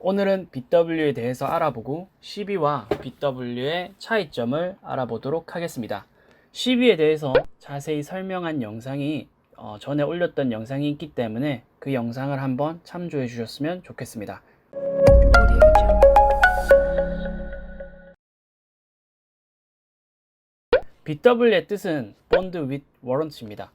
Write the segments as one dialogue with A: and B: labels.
A: 오늘은 BW에 대해서 알아보고 CB와 BW의 차이점을 알아보도록 하겠습니다. CB에 대해서 자세히 설명한 영상이 어, 전에 올렸던 영상이 있기 때문에 그 영상을 한번 참조해 주셨으면 좋겠습니다. BW의 뜻은 Bond with Warrant입니다.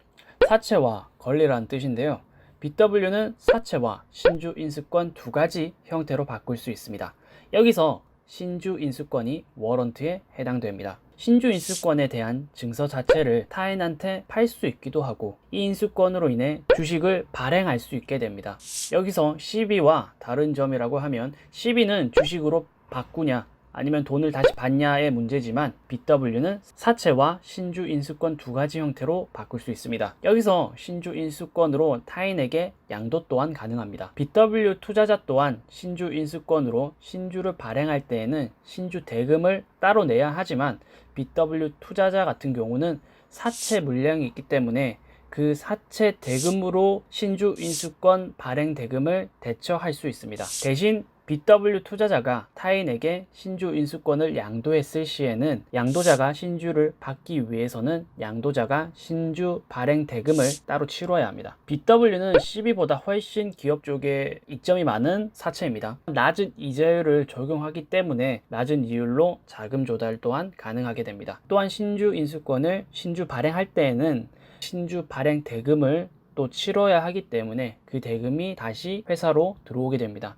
A: 사채와 권리라는 뜻인데요. BW는 사채와 신주 인수권 두 가지 형태로 바꿀 수 있습니다. 여기서 신주 인수권이 워런트에 해당됩니다. 신주 인수권에 대한 증서 자체를 타인한테 팔 수 있기도 하고 이 인수권으로 인해 주식을 발행할 수 있게 됩니다. 여기서 CB와 다른 점이라고 하면 CB는 주식으로 바꾸냐 아니면 돈을 다시 받냐의 문제지만 BW는 사채와 신주 인수권 두 가지 형태로 바꿀 수 있습니다. 여기서 신주 인수권으로 타인에게 양도 또한 가능합니다. BW 투자자 또한 신주 인수권으로 신주를 발행할 때에는 신주 대금을 따로 내야 하지만 BW 투자자 같은 경우는 사채 물량이 있기 때문에 그 사채 대금으로 신주 인수권 발행 대금을 대처할 수 있습니다. 대신 BW 투자자가 타인에게 신주 인수권을 양도했을 시에는 양도자가 신주를 받기 위해서는 양도자가 신주 발행 대금을 따로 치러야 합니다. BW는 CB보다 훨씬 기업 쪽에 이점이 많은 사채입니다. 낮은 이자율을 적용하기 때문에 낮은 이율로 자금 조달 또한 가능하게 됩니다. 또한 신주 인수권을 신주 발행할 때에는 신주 발행 대금을 또 치러야 하기 때문에 그 대금이 다시 회사로 들어오게 됩니다.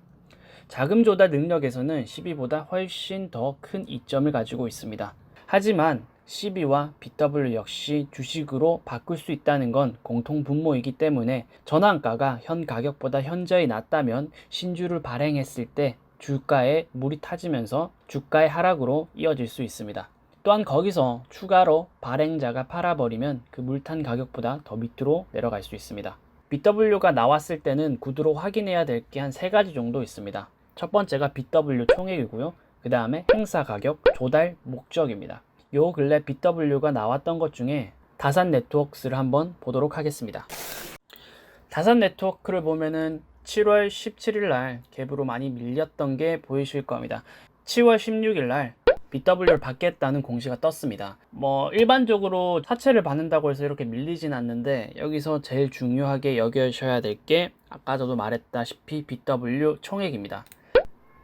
A: 자금 조달 능력에서는 12보다 훨씬 더 큰 이점을 가지고 있습니다. 하지만 CB와 BW 역시 주식으로 바꿀 수 있다는 건 공통 분모이기 때문에 전환가가 현 가격보다 현저히 낮다면 신주를 발행했을 때 주가에 물이 타지면서 주가의 하락으로 이어질 수 있습니다. 또한 거기서 추가로 발행자가 팔아버리면 그 물탄 가격보다 더 밑으로 내려갈 수 있습니다. BW가 나왔을 때는 구두로 확인해야 될 게 한 세 가지 정도 있습니다. 첫 번째가 BW 총액이고요. 그 다음에 행사 가격, 조달 목적입니다. 요 근래 BW가 나왔던 것 중에 다산 네트워크스를 한번 보도록 하겠습니다. 다산 네트워크를 보면은 7월 17일 날 갭으로 많이 밀렸던 게 보이실 겁니다. 10월 16일 날 BW를 받겠다는 공시가 떴습니다. 뭐 일반적으로 사채를 받는다고 해서 이렇게 밀리진 않는데 여기서 제일 중요하게 여겨셔야 될 게 아까 저도 말했다시피 BW 총액입니다.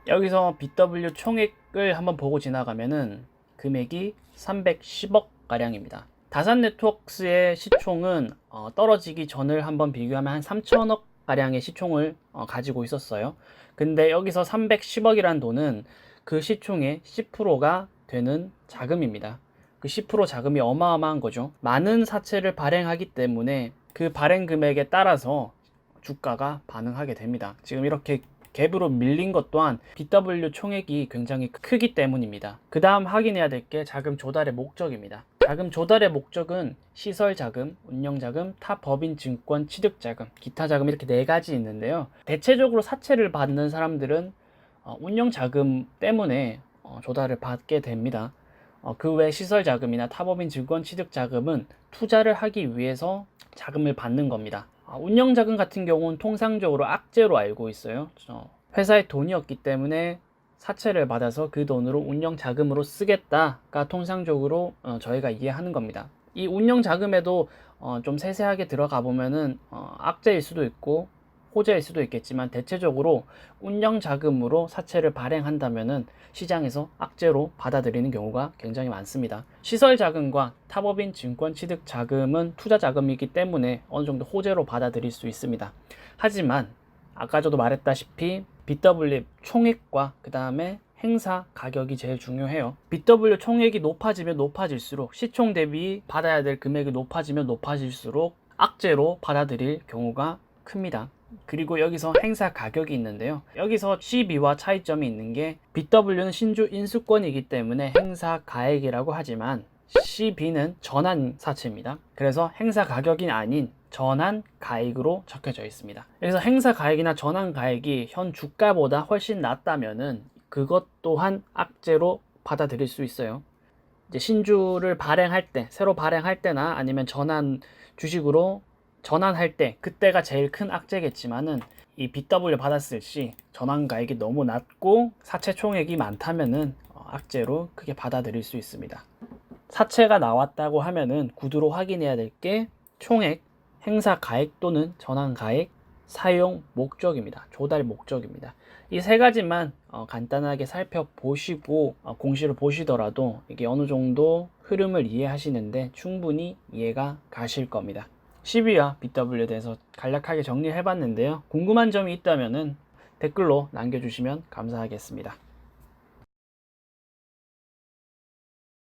A: 여기서 BW 총액을 한번 보고 지나가면은 금액이 310억 가량입니다. 다산 네트워크스의 시총은 어, 떨어지기 전을 한번 비교하면 한 3천억 가량의 시총을 어, 가지고 있었어요. 근데 여기서 310억이란 돈은 그 시총의 10%가 되는 자금입니다. 그 10% 자금이 어마어마한 거죠. 많은 사채를 발행하기 때문에 그 발행 금액에 따라서 주가가 반응하게 됩니다. 지금 이렇게 갭으로 밀린 것 또한 BW 총액이 굉장히 크기 때문입니다. 그 다음 확인해야 될 게 자금 조달의 목적입니다. 자금 조달의 목적은 시설 자금, 운영 자금, 타 법인 증권 취득 자금, 기타 자금 이렇게 네 가지 있는데요. 대체적으로 사채를 받는 사람들은 어, 운영 자금 때문에 어, 조달을 받게 됩니다. 어, 그외 시설 자금이나 타법인 증권 취득 자금은 투자를 하기 위해서 자금을 받는 겁니다. 아, 운영 자금 같은 경우는 통상적으로 악재로 알고 있어요. 저 회사에 돈이 없기 때문에 사채를 받아서 그 돈으로 운영 자금으로 쓰겠다가 통상적으로 어, 저희가 이해하는 겁니다. 이 운영 자금에도 어, 좀 세세하게 들어가 보면은 어, 악재일 수도 있고 호재일 수도 있겠지만 대체적으로 운영 자금으로 사채를 발행한다면은 시장에서 악재로 받아들이는 경우가 굉장히 많습니다. 시설 자금과 타법인 증권 취득 자금은 투자 자금이기 때문에 어느 정도 호재로 받아들일 수 있습니다. 하지만 아까 저도 말했다시피 BW 총액과 그 다음에 행사 가격이 제일 중요해요. BW 총액이 높아지면 높아질수록 시총 대비 받아야 될 금액이 높아지면 높아질수록 악재로 받아들일 경우가 큽니다. 그리고 여기서 행사 가격이 있는데요. 여기서 CB와 차이점이 있는 게 BW는 신주 인수권이기 때문에 행사 가액이라고 하지만 CB는 전환 사채입니다. 그래서 행사 가격이 아닌 전환 가액으로 적혀져 있습니다. 여기서 행사 가액이나 전환 가액이 현 주가보다 훨씬 낮다면은 그것 또한 악재로 받아들일 수 있어요. 이제 신주를 발행할 때, 새로 발행할 때나 아니면 전환 주식으로 전환할 때 그때가 제일 큰 악재겠지만은 이 BW 받았을 시 전환가액이 너무 낮고 사채 총액이 많다면은 어, 악재로 크게 받아들일 수 있습니다. 사채가 나왔다고 하면은 구두로 확인해야 될 게 총액, 행사 가액 또는 전환 가액, 사용 목적입니다. 조달 목적입니다. 이 세 가지만 어, 간단하게 살펴보시고 어, 공시를 보시더라도 이게 어느 정도 흐름을 이해하시는데 충분히 이해가 가실 겁니다. 12화 BW에 대해서 간략하게 정리해 봤는데요. 궁금한 점이 있다면은 댓글로 남겨주시면 감사하겠습니다.